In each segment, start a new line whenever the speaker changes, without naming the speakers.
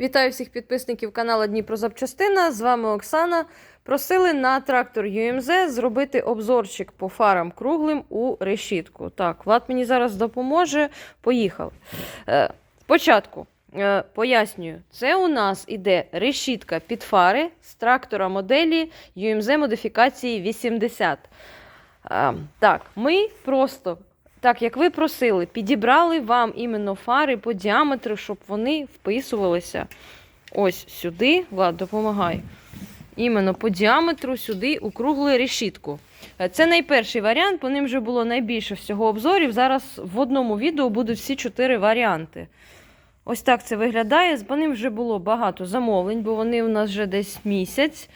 Вітаю всіх підписників каналу Дніпро Запчастина. З вами Оксана. Просили на трактор UMZ зробити обзорчик по фарам круглим у решітку. Так, Влад мені зараз допоможе. Поїхали. Е, спочатку е, пояснюю, це у нас іде решітка під фари з трактора моделі UMZ модифікації 80. Е, так, ми просто так, як ви просили, підібрали вам іменно фари по діаметру, щоб вони вписувалися ось сюди. Влад, допомагай. Іменно по діаметру сюди у круглу решітку. Е, Це найперший варіант, по ним вже було найбільше всього обзорів. Зараз в одному відео будуть всі чотири варіанти. Ось так це виглядає. По ним вже було багато замовлень, бо вони у нас вже десь місяць.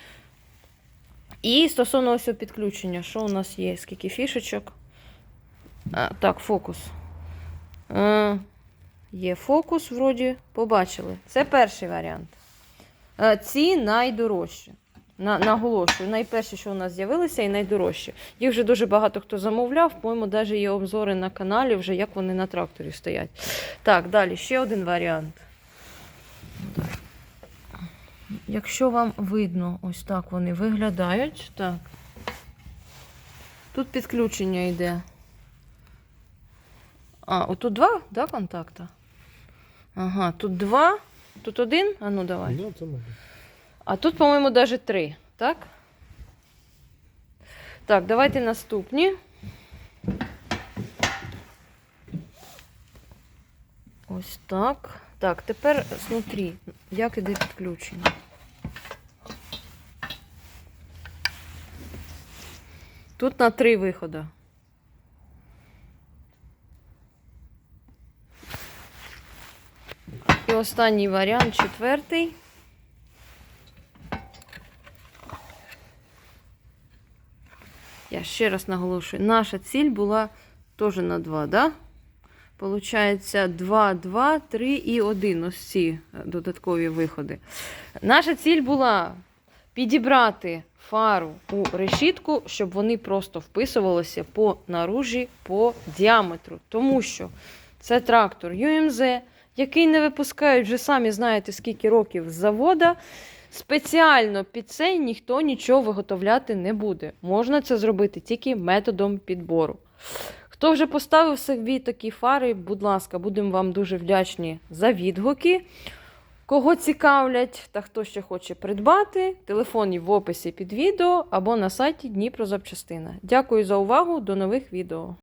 І стосовно ось підключення, що у нас є? Скільки фішечок? А, так, фокус. Е, є фокус, вроді, побачили. Це перший варіант. Е, ці найдорожчі. На, наголошую, найперші, що у нас з'явилися, і найдорожчі. Їх вже дуже багато хто замовляв, по-моєму, навіть є обзори на каналі, вже як вони на тракторі стоять. Так, далі, ще один варіант. Якщо вам видно, ось так вони виглядають. Так. Тут підключення йде. А, отут два, да, контакта? Ага, тут два, тут один. А ну давай.
Ну, це можна.
А тут, по-моєму, навіть три, так? Так, давайте наступні. Ось так. Так, тепер смотрі, як іде підключення. Тут на три виходи. Останній варіант, четвертий. Я ще раз наголошую, наша ціль була теж на 2, да? Получається 2, 2, 3 і 1. Ось ці е, додаткові виходи. Наша ціль була підібрати фару у решітку, щоб вони просто вписувалися по наружі, по діаметру. Тому що це трактор UMZ, який не випускають вже самі знаєте скільки років з завода. Спеціально під цей ніхто нічого виготовляти не буде. Можна це зробити тільки методом підбору. Хто вже поставив собі такі фари, будь ласка, будемо вам дуже вдячні за відгуки. Кого цікавлять та хто ще хоче придбати, телефон в описі під відео або на сайті Дніпро Запчастина. Дякую за увагу, до нових відео.